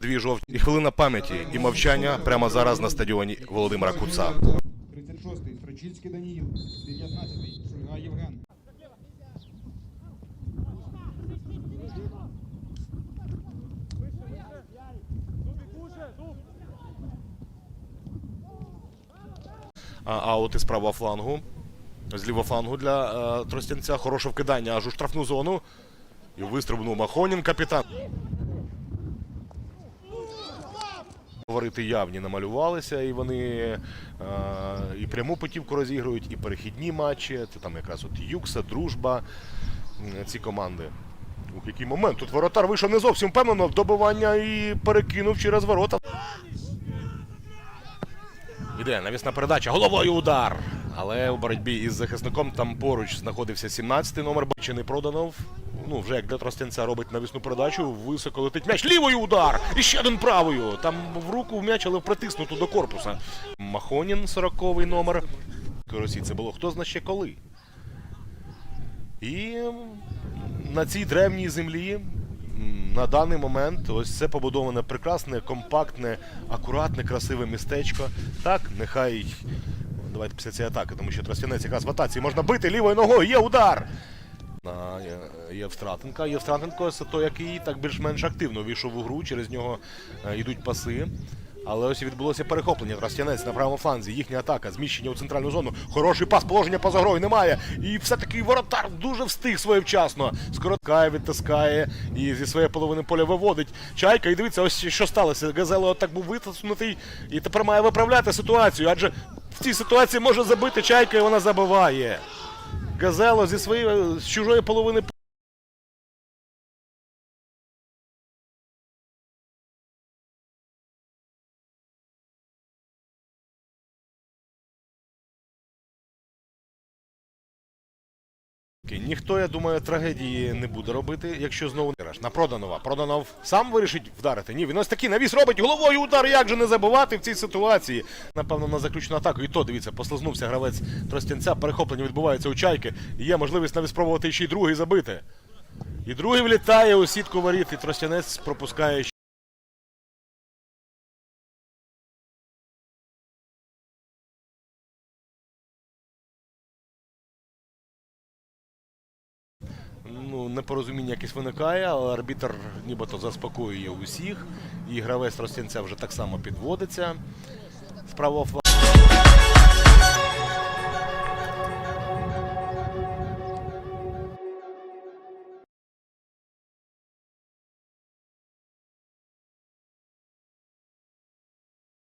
Дві жовті і хвилина пам'яті і мовчання прямо зараз на стадіоні Володимира Куца. 36-й, Строчинський Даніїл, 19-й, Шульга Євген. А, аут із правого флангу. З лівого флангу для е, Тростянця. Хороше вкидання аж у штрафну зону. І вистрибнув Махонін, капітан. Говорити явні намалювалися, і вони е, і пряму путівку розігрують, і перехідні матчі. Це там якраз от Юкса, Дружба. Ці команди. Ух, який момент. Тут воротар вийшов не зовсім впевнено в добивання і перекинув через ворота. Іде навісна передача. Головою удар. Але у боротьбі із захисником там поруч знаходився 17-й номер Бачений Проданов. Ну, вже як для Тростянця робить навісну передачу, високо летить м'яч. Лівою удар! І ще один правою. Там в руку в м'яч, але притиснуто до корпуса. Махонін, 40-й номер. Росії це було хто зна ще коли. І на цій древній землі на даний момент ось це побудоване прекрасне, компактне, акуратне, красиве містечко. Так, нехай. Давайте після цієї атаки, тому що Тростянець якраз в атаці можна бити лівою ногою, є удар! На Євстратенка. Євстратенко це той, який так більш-менш активно війшов у гру, через нього е, йдуть паси. Але ось відбулося перехоплення. Тростянець на правому фланзі. Їхня атака, зміщення у центральну зону. Хороший пас, положення поза грою немає. І все-таки воротар дуже встиг своєвчасно. Скороткає, відтискає і зі своєї половини поля виводить. Чайка, і дивіться, ось що сталося. Газело так був витиснутий і тепер має виправляти ситуацію. Адже в цій ситуації може забити чайка, і вона забиває. Газело зі своєї з чужої половини Ніхто, я думаю, трагедії не буде робити, якщо знову не. На Проданова. Проданов сам вирішить вдарити. Ні, він ось такий навіс робить головою удар. Як же не забивати в цій ситуації? Напевно, на заключну атаку. І то дивіться, послизнувся гравець Тростянця. Перехоплення відбувається у чайки. Є можливість навіть спробувати ще й другий забити. І другий влітає у сітку воріт, і Тростянець пропускає. Ну, непорозуміння якесь виникає, але арбітр нібито заспокоює усіх. І гравець Ростянця вже так само підводиться з правого.